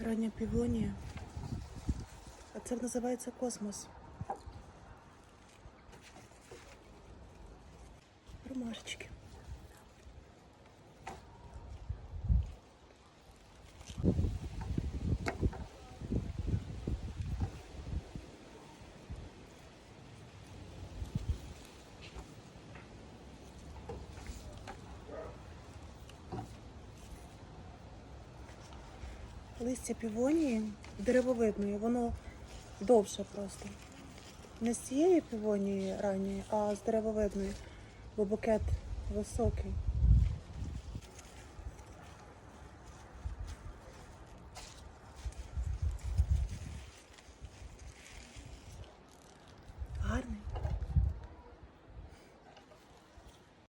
Рання півонія. А це називається космос. Ромашечки. Листя півонії деревовидної, воно довше просто. Не з цієї півонії ранньої, а з деревовидної, бо букет високий.